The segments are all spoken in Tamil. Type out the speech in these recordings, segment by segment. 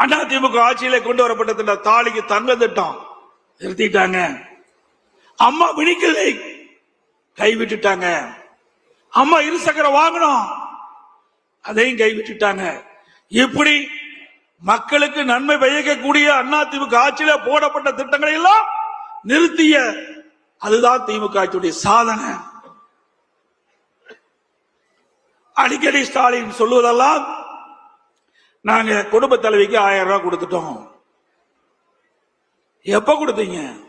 அண்ணா திமுக ஆட்சியில கொண்டு வரப்பட்ட திட்டம் தாலிக்கு தங்க திட்டம் நிறுத்திட்டாங்க. அம்மா விழிக்கலை கைவிட்டுட்டாங்க. அம்மா இருசக்கர வாங்கணும் அதையும் கைவிட்டுட்டாங்க. இப்படி மக்களுக்கு நன்மை பயக்கக்கூடிய அண்ணா திமுக ஆட்சியில போடப்பட்ட திட்டங்களை எல்லாம் நிறுத்திய அதுதான் திமுக ஆட்சியுடைய சாதனை. அடிக்கடி ஸ்டாலின் சொல்லுவதெல்லாம் நாங்க குடும்ப தலைவிக்கு ஆயிரம் ரூபாய் கொடுத்துட்டோம். எப்ப கொடுத்தீங்க?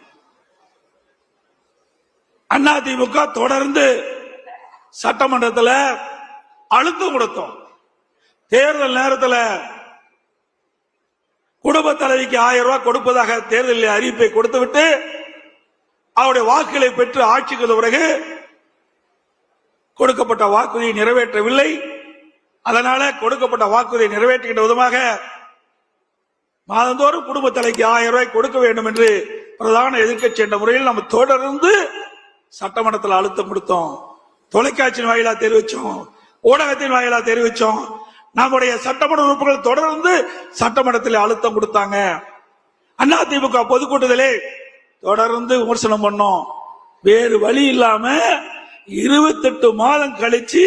அண்ணா திமுக தொடர்ந்து சட்டமன்றத்தில் அழுத்தம் கொடுத்தோம். தேர்தல் நேரத்தில் குடும்ப தலைவிக்கு ஆயிரம் ரூபாய் கொடுப்பதாக தேர்தலில் அறிவிப்பை கொடுத்துவிட்டு அவருடைய வாக்குகளை பெற்று ஆட்சிக்கு பிறகு கொடுக்கப்பட்ட வாக்குறுதியை நிறைவேற்றவில்லை. அதனால கொடுக்கப்பட்ட வாக்குறுதியை நிறைவேற்றுகின்ற விதமாக மாதந்தோறும் குடும்ப தலைக்கு ஆயிரம் ரூபாய் கொடுக்க வேண்டும் என்று பிரதான எதிர்க்கட்சி என்ற முறையில் நம்ம தொடர்ந்து சட்டமன்றத்தில் அழுத்தம் கொடுத்தோம். தொலைக்காட்சியின் வாயிலாக தெரிவித்தோம் ஊடகத்தின் வாயிலாக தெரிவித்தோம் நம்முடைய சட்டமன்ற உறுப்புகள் தொடர்ந்து சட்டமன்றத்தில் அழுத்தம் கொடுத்தாங்க. அண்ணா திமுக பொதுக்கூட்டத்திலே தொடர்ந்து விமர்சனம் பண்ணோம். வேறு வழி இல்லாம இருபத்தெட்டு மாதம் கழிச்சு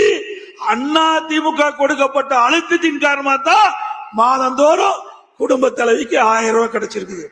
அண்ணா திமுக கொடுக்கப்பட்ட அழுத்தத்தின் காரணமா தான் மாதந்தோறும் குடும்ப தலைவிக்கு ஆயிரம் ரூபாய் கிடைச்சிருக்குது.